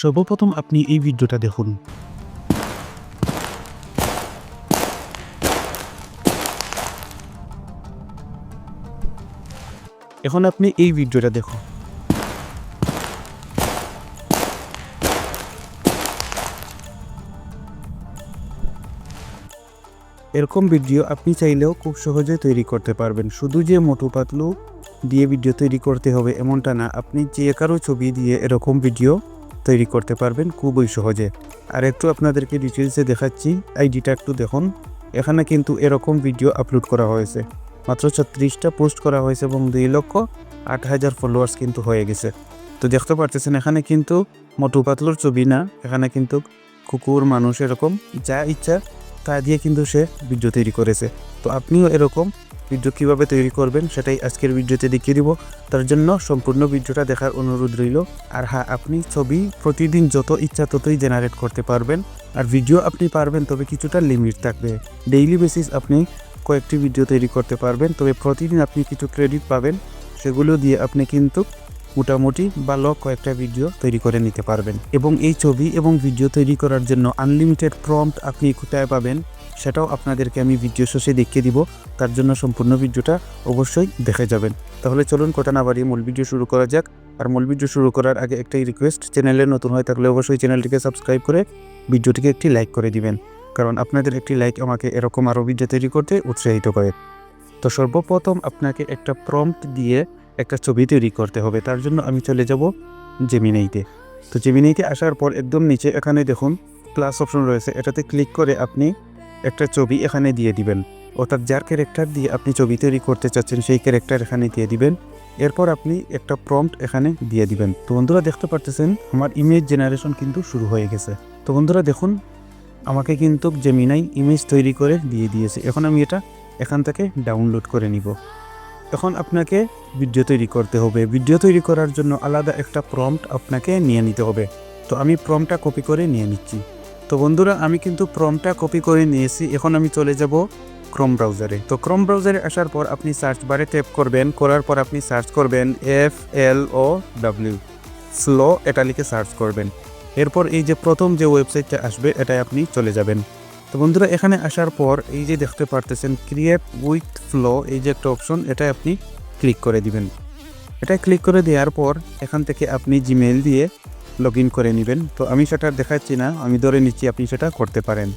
সর্বপ্রথম আপনি এই ভিডিওটা দেখুন। এখন আপনি এই ভিডিওটা দেখুন। এরকম ভিডিও আপনি চাইলেও খুব সহজে তৈরি করতে পারবেন। শুধু যে মোটু পাতলু দিয়ে ভিডিও তৈরি করতে হবে এমনটা না, আপনি যে কারও ছবি দিয়ে এরকম ভিডিও তৈরি করতে পারবেন খুবই সহজে। আর একটু আপনাদেরকে ডিটেলসে দেখাচ্ছি, আইডিটা একটু দেখুন। এখানে কিন্তু এরকম ভিডিও আপলোড করা হয়েছে। মাত্র ছত্রিশটা পোস্ট করা হয়েছে এবং দুই লক্ষ আট হাজার ফলোয়ার্স কিন্তু হয়ে গেছে। তো দেখতে পারতেছেন, এখানে কিন্তু মোটু পাতলুর ছবি না, এখানে কিন্তু কুকুর, মানুষ এরকম যা ইচ্ছা তা দিয়ে কিন্তু সে ভিডিও তৈরি করেছে। তো আপনিও এরকম ভিডিও কীভাবে তৈরি করবেন, সেটাই আজকের ভিডিওতে দেখিয়ে দিব। তার জন্য সম্পূর্ণ ভিডিওটা দেখার অনুরোধ রইল। আর হ্যাঁ আপনি ছবি প্রতিদিন যত ইচ্ছা ততই জেনারেট করতে পারবেন। আর ভিডিও আপনি পারবেন, তবে কিছুটা লিমিট থাকবে। ডেইলি বেসিস আপনি কয়েকটি ভিডিও তৈরি করতে পারবেন, তবে প্রতিদিন আপনি কিছু ক্রেডিট পাবেন। সেগুলো দিয়ে আপনি কিন্তু মোটামুটি ভালো কয়েকটা ভিডিও তৈরি করে নিতে পারবেন। এবং এই ছবি এবং ভিডিও তৈরি করার জন্য আনলিমিটেড প্রম্পট আপনি কোথায় পাবেন, সেটাও আপনাদেরকে আমি ভিডিও শেষে দেখিয়ে দিব। তার জন্য সম্পূর্ণ ভিডিওটা অবশ্যই দেখে যাবেন। তাহলে চলুন কথা না বাড়িয়ে মূল ভিডিও শুরু করা যাক। আর মূল ভিডিও শুরু করার আগে একটাই রিকোয়েস্ট চ্যানেলে নতুন হয়ে থাকলে অবশ্যই চ্যানেলটিকে সাবস্ক্রাইব করে ভিডিওটিকে একটি লাইক করে দিবেন। কারণ আপনাদের একটি লাইক আমাকে এরকম আরও ভিডিও তৈরি করতে উৎসাহিত করে। তো সর্বপ্রথম আপনাকে একটা প্রম্পট দিয়ে একটা ছবি তৈরি করতে হবে। তার জন্য আমি চলে যাব জেমিনাইতে তো জেমিনাইতে আসার পর একদম নিচে এখানে দেখুন প্লাস অপশন রয়েছে। এটাতে ক্লিক করে আপনি একটা ছবি এখানে দিয়ে দিবেন। অর্থাৎ যার ক্যারেক্টার দিয়ে আপনি ছবি তৈরি করতে চাচ্ছেন, সেই ক্যারেক্টার এখানে দিয়ে দিবেন। এরপর আপনি একটা প্রম্পট এখানে দিয়ে দিবেন। তো বন্ধুরা দেখতে পারতেছেন, আমার ইমেজ জেনারেশন কিন্তু শুরু হয়ে গেছে। তো বন্ধুরা দেখুন, আমাকে কিন্তু জেমিনাই ইমেজ তৈরি করে দিয়ে দিয়েছে। এখন আমি এটা এখান থেকে ডাউনলোড করে নিব। এখন আপনাকে ভিডিও তৈরি করতে হবে। ভিডিও তৈরি করার জন্য আলাদা একটা প্রম্পট আপনাকে নিয়ে নিতে হবে। তো আমি প্রম্পটটা কপি করে নিয়ে নিচ্ছি। তো বন্ধুরা, আমি কিন্তু প্রম্পটটা কপি করে নিয়েছি। এখন আমি চলে যাব ক্রোম ব্রাউজারে তো ক্রোম ব্রাউজারে আসার পর আপনি সার্চ বারে ট্যাপ করবেন। করার পর আপনি সার্চ করবেন F L O W slow এটা লিখে সার্চ করবেন। এরপর এই যে প্রথম যে ওয়েবসাইটটা আসবে এটাই আপনি চলে যাবেন। তো বন্ধুরা, এখানে আসার পর এই যে দেখতে পারতেছেন ক্রিয়েট উইথ ফ্লো এই যে একটা অপশন এটাই আপনি ক্লিক করে দিবেন। এটা ক্লিক করে দেওয়ার পর এখান থেকে আপনি জিমেল দিয়ে লগ ইন করে নেবেন। তো আমি সেটা দেখাচ্ছি না, আমি ধরে নিচ্ছি আপনি সেটা করতে পারেন।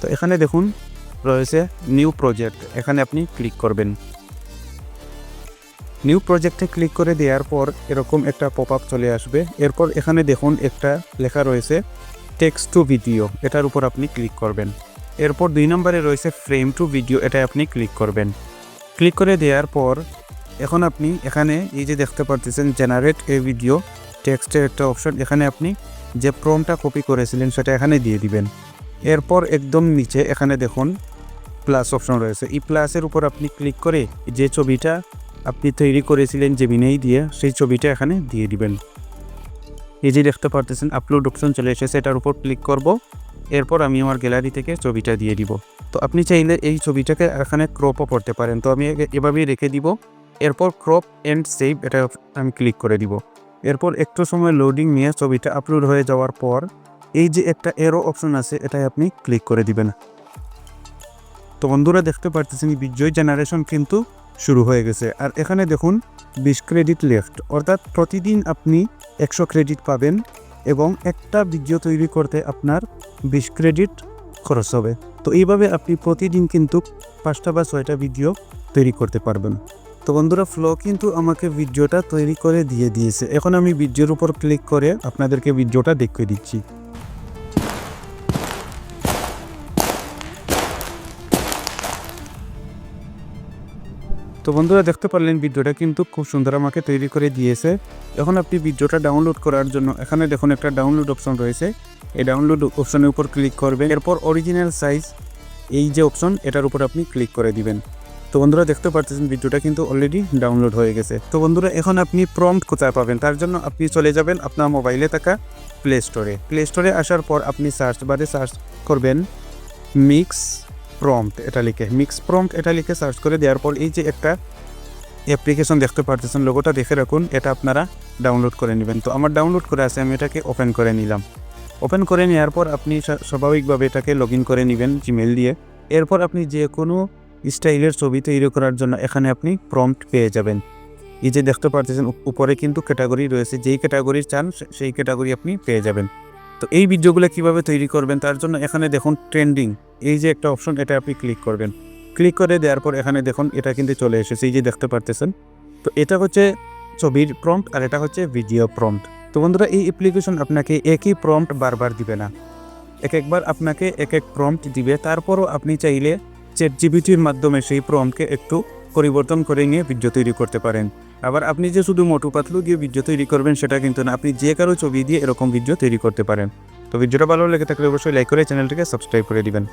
তো এখানে দেখুন, রয়েছে নিউ প্রজেক্ট এখানে আপনি ক্লিক করবেন। নিউ প্রজেক্টে ক্লিক করে দেওয়ার পর এরকম একটা পপ আপ চলে আসবে। এরপর এখানে দেখুন, একটা লেখা রয়েছে টেক্সট টু ভিডিও এটার উপর আপনি ক্লিক করবেন। এরপর দুই নম্বরে রয়েছে ফ্রেম টু ভিডিও এটাই আপনি ক্লিক করবেন। ক্লিক করে দেওয়ার পর এখন আপনি এখানে এই যে দেখতে পারতেছেন জেনারেট এ ভিডিও টেক্সটের একটা অপশন এখানে আপনি যে প্রমটা কপি করেছিলেন, সেটা এখানে দিয়ে দিবেন। এরপর একদম নিচে এখানে দেখুন প্লাস অপশন রয়েছে। এই প্লাসের উপর আপনি ক্লিক করে যে ছবিটা আপনি তৈরি করেছিলেন জেমিনেই দিয়ে, সেই ছবিটা এখানে দিয়ে দিবেন। এই যে দেখতে পারতেছেন আপলোড অপশন চলে এসেছে, এটার উপর ক্লিক করব। এরপর আমি আমার গ্যালারি থেকে ছবিটা দিয়ে দিব। তো আপনি চাইলে এই ছবিটাকে এখানে ক্রপও করতে পারেন। তো আমি এভাবেই রেখে দিব। এরপর ক্রপ অ্যান্ড সেভ এটা আমি ক্লিক করে দিব। এরপর একটু সময় লোডিং নিয়ে ছবিটা আপলোড হয়ে যাওয়ার পর, এই যে একটা এরো অপশন আছে, এটাই আপনি ক্লিক করে দিবেন। তো বন্ধুরা, দেখতে পারতেছেন বিজয় জেনারেশন কিন্তু শুরু হয়ে গেছে। আর এখানে দেখুন বিশ ক্রেডিট লেফট অর্থাৎ প্রতিদিন আপনি একশো ক্রেডিট পাবেন এবং একটা ভিডিও তৈরি করতে আপনার বিশ ক্রেডিট খরচ হবে। তো এইভাবে আপনি প্রতিদিন কিন্তু পাঁচটা বা ছয়টা ভিডিও তৈরি করতে পারবেন। তো বন্ধুরা ফ্লো কিন্তু আমাকে ভিডিওটা তৈরি করে দিয়ে দিয়েছে। এখন আমি ভিডিওর উপর ক্লিক করে আপনাদেরকে ভিডিওটা দেখিয়ে দিচ্ছি। তো বন্ধুরা দেখতে পারলেন ভিডিওটা কিন্তু খুব সুন্দর আমাকে তৈরি করে দিয়েছে। এখন আপনি ভিডিওটা ডাউনলোড করার জন্য এখানে দেখুন একটা ডাউনলোড অপশন রয়েছে। এই ডাউনলোড অপশনের উপর ক্লিক করবেন। এরপর অরিজিনাল সাইজ এই যে অপশন এটার উপর আপনি ক্লিক করে দিবেন। তো বন্ধুরা দেখতে পারতেছেন ভিডিওটা কিন্তু অলরেডি ডাউনলোড হয়ে গেছে। তো বন্ধুরা এখন আপনি প্রম্পট কোথায় পাবেন? তার জন্য আপনি চলে যাবেন আপনার মোবাইলে থাকা প্লে স্টোরে প্লে স্টোরে আসার পর আপনি সার্চ বারে সার্চ করবেন মিক্স প্রম্পট এটা লিখে মিক্স প্রম্পট এটা লিখে সার্চ করে দেওয়ার পর এই যে একটা অ্যাপ্লিকেশন দেখতে পারতেছেন লোগোটা দেখে রাখুন, এটা আপনারা ডাউনলোড করে নেবেন। তো আমার ডাউনলোড করে আছে, আমি এটাকে ওপেন করে নিলাম। ওপেন করে নেওয়ার পর আপনি স্বা- স্বাভাবিকভাবে এটাকে লগ ইন করে নেবেন জিমেল দিয়ে। এরপর আপনি যে কোনো স্টাইলের ছবি তৈরি করার জন্য এখানে আপনি প্রম্পট পেয়ে যাবেন। এই যে দেখতে পারতেছেন উপরে কিন্তু ক্যাটাগরি রয়েছে, যেই ক্যাটাগরি চান সেই ক্যাটাগরি আপনি পেয়ে যাবেন। তো এই ভিডিওগুলো কীভাবে তৈরি করবেন তার জন্য এখানে দেখুন ট্রেন্ডিং। এই যে একটা অপশন, এটা আপনি ক্লিক করবেন। ক্লিক করে দেওয়ার পর এখানে দেখুন, এটা কিন্তু চলে এসেছে। এই যে দেখতে পারতেছেন, তো এটা হচ্ছে ছবির প্রম্পট আর এটা হচ্ছে ভিডিও প্রম্পট তো বন্ধুরা, এই অ্যাপ্লিকেশন আপনাকে একই প্রম্পট বারবার দিবে না। এক একবার আপনাকে এক এক প্রম্পট দিবে, তারপরও আপনি চাইলে চ্যাট জিবিটির মাধ্যমে সেই প্রম্পটকে একটু পরিবর্তন করে নিয়ে ভিডিও তৈরি করতে পারেন। আবার আপনি যে শুধু মোটু পাতলু দিয়ে ভিডিও তৈরি করবেন, সেটা কিন্তু না। আপনি যে কারও ছবি দিয়ে এরকম ভিডিও তৈরি করতে পারেন। তো ভিডিওটা ভালো লেগে থাকলে অবশ্যই লাইক করে চ্যানেলটিকে সাবস্ক্রাইব করে দিবেন।